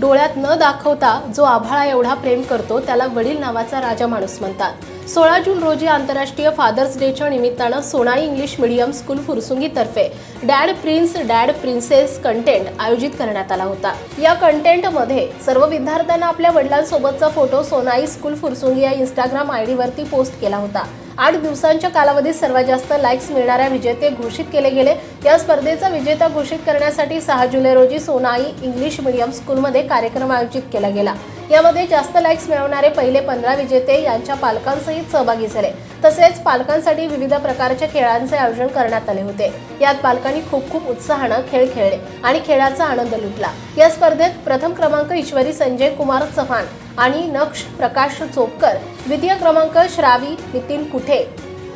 डोळ्यात न दाखवता जो आभाळा एवढा प्रेम करतो त्याला वडील नावाचा राजा माणूस म्हणतात. सोळा जून रोजी आंतरराष्ट्रीय फादर्स डेच्या निमित्तानं Sonai English medium school फुरसुंगीतर्फे dad prince dad princess content आयोजित करण्यात आला होता. या कंटेंटमध्ये सर्व विद्यार्थ्यांना आपल्या वडिलांसोबतचा फोटो सोनाई स्कूल फुरसुंगी या इंस्टाग्राम आय डीवरती पोस्ट केला होता. आठ दिवसांच्या कालावधीत सर्वात जास्त लाईक्स मिळणाऱ्या विजेते घोषित केले गेले. या स्पर्धेचा विजेता घोषित करण्यासाठी सहा जुलै रोजी सोनाई इंग्लिश मीडियम स्कूलमध्ये कार्यक्रम आयोजित केला गेला. यामध्ये जास्त लाईक्स मिळवणारे पहिले पंधरा विजेते यांच्या पालकांसहित सहभागी झाले. तसेच पालकांसाठी विविध प्रकारच्या खेळांचे आयोजन करण्यात आले होते. यात पालकांनी खूप खूप उत्साहानं खेळ खेळले आणि खेळाचा आनंद लुटला. या स्पर्धेत प्रथम क्रमांक ईश्वरी संजय कुमार चव्हाण आणि नक्ष प्रकाश चोपकर द्वितीय क्रमांक श्रावी नितीन कुठे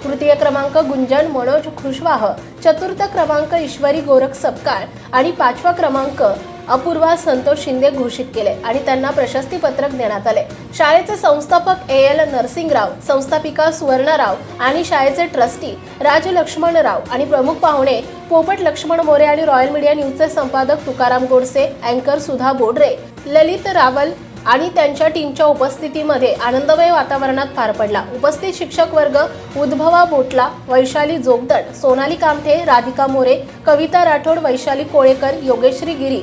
तृतीय क्रमांक गुंजन मनोज खुशवाह चतुर्थ क्रमांक ईश्वरी गोरख सपकाळ आणि पाचवा क्रमांक अपूर्वा संतोष शिंदे घोषित केले आणि त्यांना प्रशस्तीपत्रक देण्यात आले. शाळेचे संस्थापक ए एल नरसिंगराव संस्थापिका सुवर्णराव आणि शाळेचे ट्रस्टी राज लक्ष्मणराव आणि प्रमुख पाहुणे पोपट लक्ष्मण मोरे आणि रॉयल मीडिया न्यूजचे संपादक तुकाराम गोडसे अँकर सुधा बोडरे ललित रावल आणि त्यांच्या टीमच्या उपस्थितीमध्ये आनंदमय वातावरणात पार पडला. उपस्थित शिक्षक वर्ग उद्भवा बोटला वैशाली जोगदड सोनाली कामठे राधिका मोरे कविता राठोड वैशाली कोळेकर योगेश्री गिरी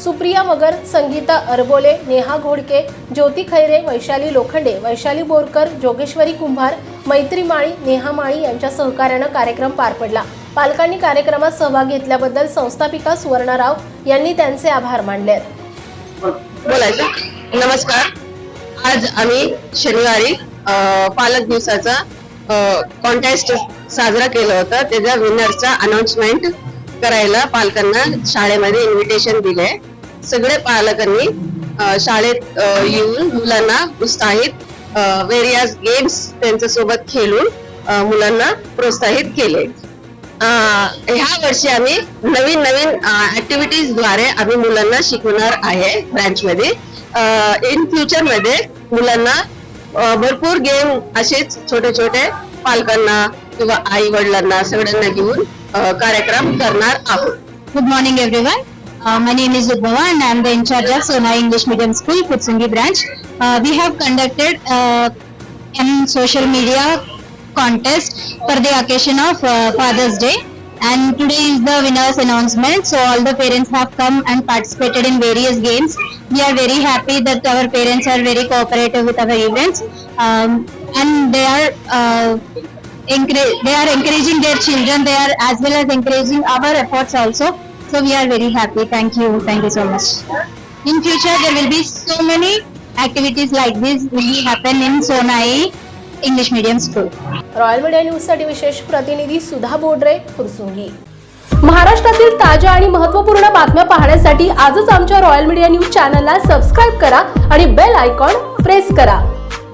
सुप्रिया मगर संगीता अरबोले नेहा घोडके ज्योती खैरे वैशाली लोखंडे वैशाली बोरकर जोगेश्वरी कुंभार मैत्री माळी नेहा माळी यांच्या सहकार्यानं कार्यक्रम पार पडला. पालकांनी कार्यक्रमात सहभाग घेतल्याबद्दल संस्थापिका सुवर्णराव यांनी त्यांचे आभार मानले. आहेत. बोलायचं? नमस्कार. आज आम्ही शनिवारी पालक दिवसाचा कॉन्टेस्ट साजरा केलं होतं. त्याच्या विनरचा अनाउन्समेंट करायला पालकांना शाळेमध्ये इन्व्हिटेशन दिले. सगळे पालकांनी शाळेत येऊन मुलांना उत्साहित वेरियस गेम्स त्यांच्यासोबत खेळून मुलांना प्रोत्साहित केले. ह्या वर्षी आम्ही नवीन नवीन ऍक्टिव्हिटीजद्वारे आम्ही मुलांना शिकवणार आहे ब्रँच मध्ये. इन फ्युचरमध्ये मुलांना भरपूर गेम असेच छोटे छोटे पालकांना किंवा आई वडिलांना सगळ्यांना घेऊन कार्यक्रम करणार आहोत. Good morning everyone Uh, my name is Udbhava and I am the in charge of Sona English Medium School, Putsungi branch. Uh, we have conducted uh, social media contest for the occasion of uh, Father's Day. And today is the winners announcement. So all the parents have come and participated in various games. We are very happy that our parents are very cooperative with our events. Um, and they are uh, they are encouraging their children they are as well as encouraging our efforts also so we are very happy thank you thank you so much in future there will be so many activities like this will be happen in sonai english medium school royal media न्यूजसाठी विशेष प्रतिनिधी सुधा बोडरे फुरसुंगी महाराष्ट्रातील ताज्या आणि महत्त्वपूर्ण बातम्या पाहण्यासाठी आजच आमच्या रॉयल मीडिया न्यूज चॅनलला सबस्क्राईब करा आणि बेल आयकॉन प्रेस करा